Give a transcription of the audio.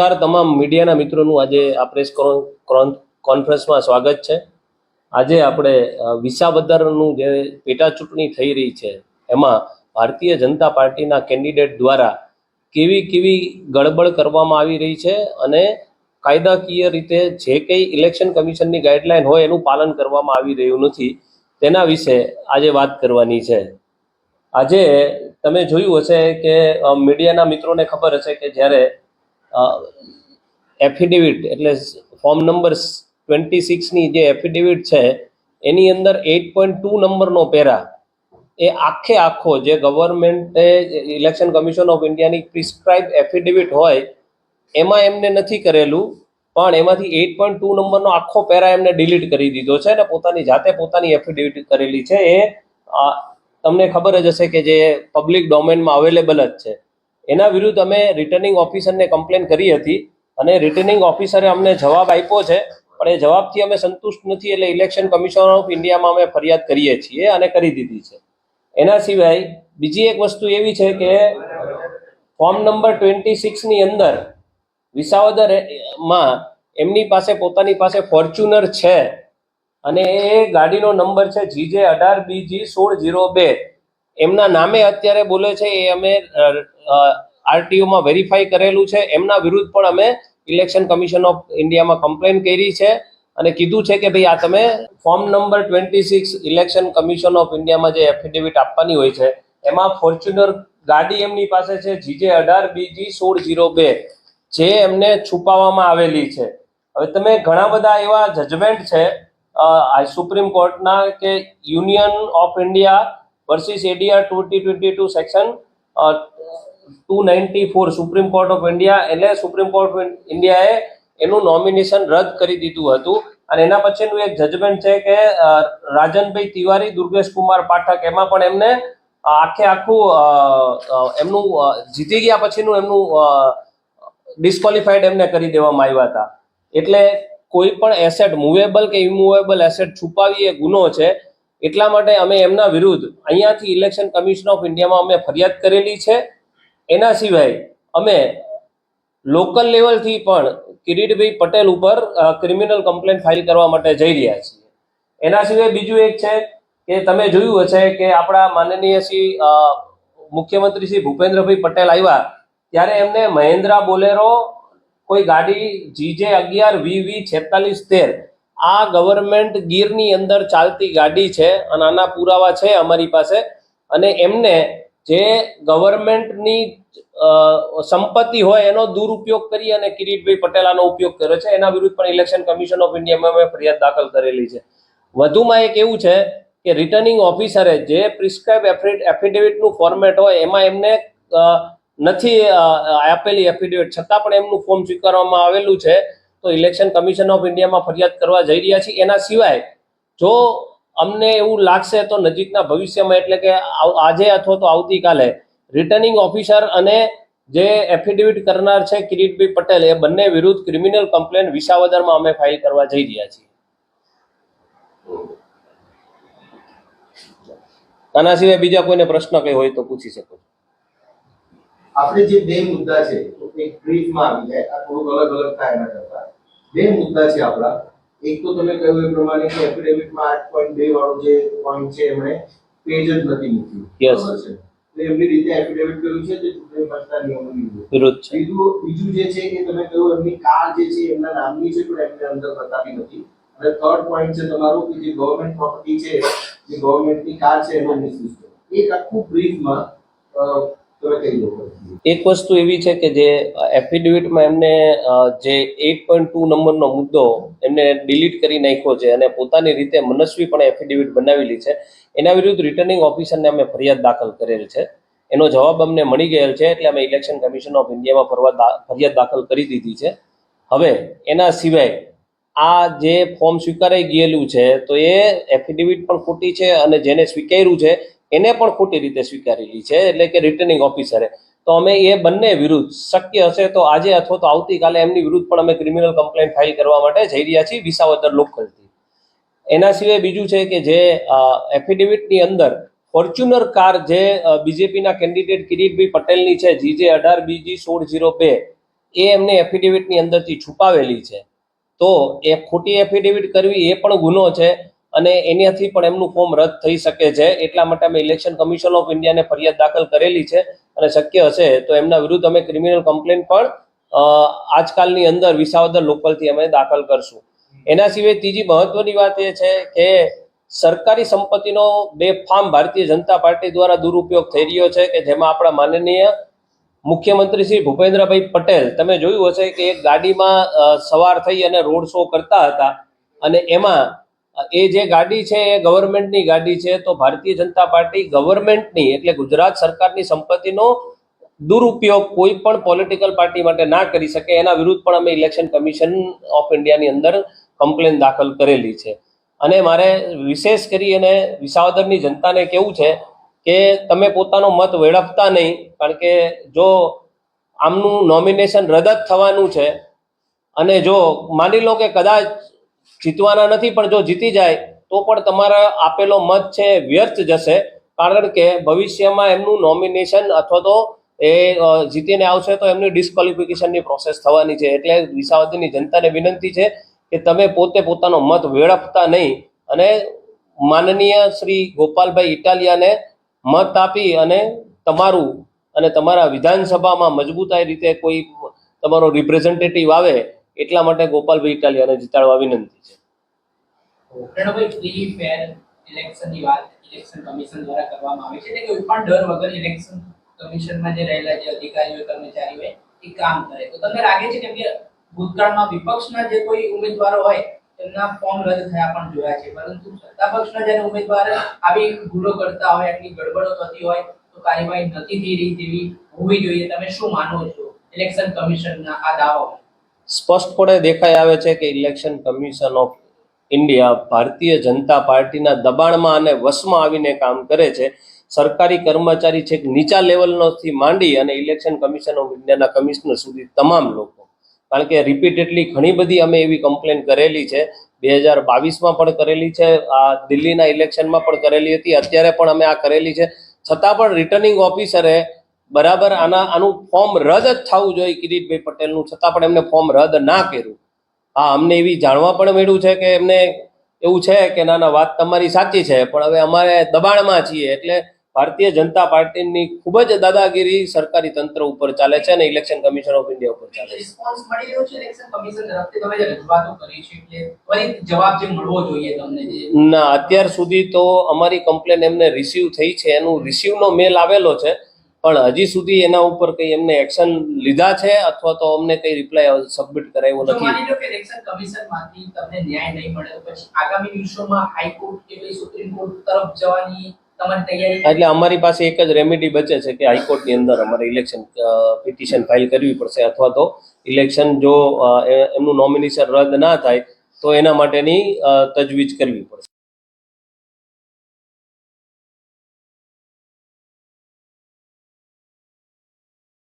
નમસ્કાર. તમામ મીડિયાના મિત્રોનું આજે આ પ્રેસ કોન- કોન- કોન્ફરન્સમાં સ્વાગત છે. આજે આપણે વિસાવદરનું જે પેટા ચૂંટણી થઈ રહી છે, એમાં ભારતીય જનતા પાર્ટીના કેન્ડિડેટ દ્વારા કેવી કેવી ગડબડ કરવામાં આવી રહી છે અને કાયદાકીય રીતે જે કંઈ ઇલેક્શન કમિશનની ગાઈડલાઈન હોય એનું પાલન કરવામાં આવી રહ્યું નથી, તેના વિશે આજે વાત કરવાની છે. આજે તમે જોયું હશે કે મીડિયાના મિત્રોને ખબર હશે કે જ્યારે એફિડેવિટ એટલે ફોર્મ નંબર ટ્વેન્ટી સિક્સની જે એફિડેવિટ છે, એની અંદર એઇટ પોઈન્ટ ટુ નંબરનો પેરા. એ આખે આખો જે ગવર્મેન્ટે ઇલેક્શન કમિશન ઓફ ઇન્ડિયાની પ્રિસ્ક્રાઇબ એફિડેવિટ હોય, એમાં એમને નથી કરેલું, પણ એમાંથી એઇટ પોઈન્ટ ટુ નંબરનો આખો પેરા એમને ડિલીટ કરી દીધો છે અને પોતાની જાતે પોતાની એફિડેવિટ કરેલી છે. એ તમને ખબર જ હશે કે જે પબ્લિક ડોમેનમાં અવેલેબલ જ છે. એના વિરુદ્ધ અમે રિટર્નિંગ ઓફિસરને કમ્પ્લેન કરી હતી અને રિટર્નિંગ ઓફિસરે અમને જવાબ આપ્યો છે, પણ એ જવાબથી અમે સંતુષ્ટ નથી એટલે ઇલેક્શન કમિશન ઓફ ઇન્ડિયામાં અમે ફરિયાદ કરીએ છીએ અને કરી દીધી છે. એના સિવાય બીજી એક વસ્તુ એવી છે કે ફોર્મ નંબર ટ્વેન્ટી સિક્સની અંદર વિસાવદરમાં એમની પાસે પોતાની પાસે ફોર્ચ્યુનર છે અને એ ગાડીનો નંબર છે જીજે અઢાર બીજી સોળ જીરો બે. એમના નામે અત્યારે બોલે છે એ અમે આરટીઓમાં વેરીફાઈ કરેલું છે. એમના વિરુદ્ધ પણ અમે ઇલેક્શન કમિશન ઓફ ઇન્ડિયામાં કમ્પ્લેન કરી છે અને કીધું છે કે ભાઈ આ તમે form number twenty six election commission of ઇન્ડિયામાં જે એફિડેવિટ આપવાની હોય છે, એમાં ફોર્ચ્યુનર ગાડી એમની પાસે છે, જીજે અઢાર, બીજી સોળ જીરો બે, જે એમને છુપાવવામાં આવેલી છે. હવે તમે ઘણા બધા એવા જજમેન્ટ છે સુપ્રીમ કોર્ટના કે union of India versus ADR twenty twenty two section two ninety four supreme court of India એટલે સુપ્રીમ કોર્ટ ઓફ ઇન્ડિયાએ એનું નોમિનેશન રદ કરી દીધું હતું. અને એના પછીનું એક જજમેન્ટ છે કે રાજનભાઈ તિવારી, દુર્ગેશ કુમાર પાઠક, એમાં પણ એમને આખે આખું એમનું જીતી ગયા પછીનું એમનું ડિસ્કોલિફાઈડ એમને કરી દેવામાં આવ્યા હતા. એટલે કોઈ પણ એસેટ મૂવેબલ કે ઇમૂવેબલ એસેટ છુપાવી એ ગુનો છે, એટલા માટે અમે એમના વિરુદ્ધ અહીંયાથી ઇલેક્શન કમિશન ઓફ ઇન્ડિયામાં અમે ફરિયાદ કરેલી છે. એના સિવાય અમે લોકલ લેવલથી પણ કિરીટભાઈ પટેલ ઉપર ક્રિમિનલ કમ્પ્લેન ફાઇલ કરવા માટે જઈ રહ્યા છીએ. એના સિવાય બીજું એક છે કે તમે જોયું હશે કે આપણા માનનીય શ્રી મુખ્યમંત્રી શ્રી ભૂપેન્દ્રભાઈ પટેલ આવ્યા ત્યારે એમને મહેન્દ્રા બોલેરો, કોઈ ગાડી જીજે અગિયાર વી વી છેતાલીસ તેર, આ ગવર્મેન્ટ ગીરની અંદર ચાલતી ગાડી છે અને આના પુરાવા છે અમારી પાસે અને એમને જે ગવર્મેન્ટની સંપત્તિ હોય એનો દુરુપયોગ કરી અને કિરીટભાઈ પટેલ આનો ઉપયોગ કર્યો છે. એના વિરુદ્ધ પણ ઇલેક્શન કમિશન ઓફ ઇન્ડિયામાં અમે ફરિયાદ દાખલ કરેલી છે. વધુમાં એક એવું છે કે રિટર્નિંગ ઓફિસરે જે પ્રિસ્ક્રાઇબ એફિડેવિટનું ફોર્મેટ હોય એમાં એમને નથી આપેલી એફિડેવિટ છતાં પણ એમનું ફોર્મ સ્વીકારવામાં આવેલું છે. તો ઇલેક્શન કમિશન ઓફ ઇન્ડિયામાં ફરિયાદ કરવા જઈ રહ્યા છીએ. એના સિવાય જો અમને એવું લાગશે તો નજીકના ભવિષ્યમાં એટલે કે આજે અથવા તો આવતીકાલે રિટર્નિંગ ઓફિસર અને જે એફિડેવિટ કરનાર છે કિરીટભાઈ પટેલ, એ બંને વિરુદ્ધ ક્રિમિનલ કમ્પ્લેન વિસાવદરમાં અમે ફાઇલ કરવા જઈ રહ્યા છીએ. આના સિવાય બીજા કોઈને પ્રશ્ન કઈ હોય તો પૂછી શકો. આપણે જે બે મુદ્દા છે, એક બ્રીફમાં આવી જાય, આ થોડુંક અલગ અલગ થાય એના કરતા. બે મુદ્દા છે આપણા. એક તો તમે કહ્યું એ પ્રમાણે કે એફિડેવિટમાં આઠ પોઈન્ટ બે વાળું જે પોઈન્ટ છે એમણે પેજ જ નથી મૂક્યું. બરાબર છે? એટલે એમની રીતે એફિડેવિટ કર્યું છે જે ચૂંટણી પંચના નિયમોની વિરુદ્ધ છે. બીજું બીજું જે છે કે તમે કહ્યું એમની કાર જે છે એમના નામની છે પણ એમને અંદર બતાવી નથી. અને થર્ડ પોઈન્ટ છે તમારું કે જે ગવર્મેન્ટ પ્રોપર્ટી છે જે ગવર્મેન્ટની કાર છે એનો મિસયુઝ એક આખું બ્રીફમાં એક વસ્તુ એવી છે કે જે એફિડેવિટમાં એમને જે એટ પોઈન્ટ ટુ નંબરનો મુદ્દો એમને ડિલીટ કરી નાખ્યો છે અને પોતાની રીતે મનસ્વી પણ એફિડેવિટ બનાવેલી છે. એના વિરુદ્ધ રિટર્નિંગ ઓફિસરને અમે ફરિયાદ દાખલ કરેલ છે. એનો જવાબ અમને મળી ગયેલ છે એટલે અમે ઇલેક્શન કમિશન ઓફ ઇન્ડિયામાં ફરવા ફરિયાદ દાખલ કરી દીધી છે. હવે એના સિવાય આ જે ફોર્મ સ્વીકારાઈ ગયેલું છે તો એ એફિડેવિટ પણ ખોટી છે અને જેને સ્વીકાર્યું છે એને પણ ખોટી રીતે સ્વીકારેલી છે, એટલે કે રિટર્નિંગ ઓફિસરે તો અમે એ બંને વિરુદ્ધ શક્ય હશે તો આજે અથવા તો આવતીકાલે એમની વિરુદ્ધ પણ અમે ક્રિમિનલ કમ્પ્લેન્ટ ફાઇલ કરવા માટે જઈ રહ્યા છીએ વિસાવદર લોકલથી. એના સિવાય બીજું છે કે જે એફિડેવિટની અંદર ફોર્ચ્યુનર કાર જે બીજેપીના કેન્ડિડેટ કિરીટભાઈ પટેલની છે, જીજે અઢાર, બીજી સોળ જીરો બે, એ એમને એફિડેવિટની અંદરથી છુપાવેલી છે. તો એ ખોટી એફિડેવિટ કરવી એ પણ ગુનો છે. અને એનાથી પણ એમનું ફોર્મ રદ થઈ શકે છે. એટલા માટે અમે ઇલેક્શન કમિશન ઓફ ઇન્ડિયાને ફરિયાદ દાખલ કરેલી છે અને શક્ય હશે તો એમના વિરુદ્ધ અમે ક્રિમિનલ કમ્પ્લેન પણ આજકાલની અંદર વિસાવદર લોકલથી અમે દાખલ કરશું. એના સિવાય ત્રીજી મહત્વની વાત એ છે કે સરકારી સંપત્તિનો બેફામ ભારતીય જનતા પાર્ટી દ્વારા દુરુપયોગ થઈ રહ્યો છે કે જેમાં આપણા માનનીય મુખ્યમંત્રી શ્રી ભૂપેન્દ્રભાઈ પટેલ, તમે જોયું હશે કે એક ગાડીમાં સવાર થઈ અને રોડ શો કરતા હતા અને એમાં એ જે ગાડી છે, એ ગવર્મેન્ટની ગાડી છે, તો ભારતીય જનતા પાર્ટી ગવર્મેન્ટની એટલે ગુજરાત સરકારની સંપત્તિનો દુરુપયોગ કોઈ પણ પોલિટિકલ પાર્ટી માટે ના કરી શકે, એના વિરુદ્ધ પણ અમે ઇલેક્શન કમિશન ઓફ ઇન્ડિયાની અંદર કમ્પ્લેન દાખલ કરેલી છે. અને મારે વિશેષ કરી અને વિસાવદરની જનતાને કેવું છે કે તમે પોતાનો મત વેડફતા નહીં, કારણ કે જો આમનું નોમિનેશન રદ જ થવાનું છે, અને જો માની લો કે કદાચ જીતવાના નથી, પણ જો જીતી જાય, તો પણ તમારા આપેલો મત છે, વ્યર્થ જશે. કારણ કે ભવિષ્યમાં એમનું નોમિનેશન અથવા તો એ જીતીને આવશે, તો એમની ડિસ્કોલિફિકેશનની પ્રોસેસ થવાની છે. એટલે વિસાવદરની જનતાને વિનંતી છે કે તમે પોતે પોતાનો મત વેડફતા નહીં અને માનનીય શ્રી ગોપાલભાઈ ઇટાલિયાને મત આપી અને તમારું અને તમારા વિધાનસભામાં મજબૂતાઈ રીતે કોઈ તમારો રિપ્રેઝેન્ટેટિવ આવે એટલા માટે ગોપાલભાઈ ઇટાલિયાને જીતાડવા વિનંતી છે. કમિશન ઉમેદવારો હોય, તેમના ફોર્મ રદ થયા પણ જોયા છે. પરંતુ સત્તા પક્ષના જ્યારે ઉમેદવાર આવી ભૂલો કરતા હોય, આટલી ગડબડો થતી હોય, તો કાર્યવાહી નથી થઈ રહી તેવી હોવી જોઈએ. તમે શું માનો છો? ઇલેક્શન કમિશનના આ દાવો સ્પષ્ટપણે દેખાઈ આવે છે કે election commission of India Bharatiya Janata પાર્ટીના દબાણમાં અને વશમાં આવીને કામ કરે છે. સરકારી કર્મચારી છેક નીચા લેવલનોથી માંડી અને ઇલેક્શન કમિશન ઓફ ઇન્ડિયાના કમિશનર સુધી તમામ લોકો. કારણ કે રિપીટેડલી ઘણી બધી અમે એવી કમ્પ્લેન કરેલી છે. બે હજાર બાવીસમાં પણ કરેલી છે. આ દિલ્હીના ઇલેક્શનમાં પણ કરેલી હતી. અત્યારે પણ અમે આ કરેલી છે. છતાં પણ રિટર્નિંગ ઓફિસરે બરાબર આના આનું ફોર્મ રદ જ થવું જોઈએ કિરીટભાઈ પટેલનું છતાં પણ એમને ફોર્મ રદ ના કર્યું. હા અમને એવી જાણવા પણ મળ્યું છે કે એમને એવું છે કે ના ના વાત તમારી સાચી છે પણ હવે અમારે દબાણમાં છીએ એટલે ભારતીય જનતા પાર્ટીની ખૂબ જ દાદાગીરી સરકારી તંત્ર ઉપર ચાલે છે અને ઇલેક્શન કમિશન ઓફ ઇન્ડિયા ઉપર ચાલે છે. રિસ્પોન્સ મળી રહ્યો છે ઇલેક્શન કમિશન તરફથી? તમે જે રજૂઆતો કરી છે એટલે ત્વરિત જવાબ જે મળવો જોઈએ તમને જે? ના અત્યાર સુધી તો અમારી કમ્પ્લેન એમને રિસીવ થઈ છે એનું રિસીવનો મેલ આવેલો છે પણ હજી સુધી એના ઉપર કંઈ એમને એક્શન લીધા છે અથવા તો અમને કંઈ રિપ્લાય સબમિટ કરાયો નથી? માની લો કે ઇલેક્શન કમિશન તમને ન્યાય નહીં મળે તો પછી આગામી દિવસોમાં હાઈકોર્ટ કે પછી સુપ્રીમ કોર્ટ તરફ જવાની એટલે અમારી પાસે એક જ રેમેડી બચે છે કે હાઈકોર્ટની અંદર અમારે ઇલેક્શન પિટિશન ફાઇલ કરવી પડશે અથવા તો ઇલેક્શન જો એમનું નોમિનેશન રદ ના થાય તો એના માટેની તજવીજ કરવી પડશે.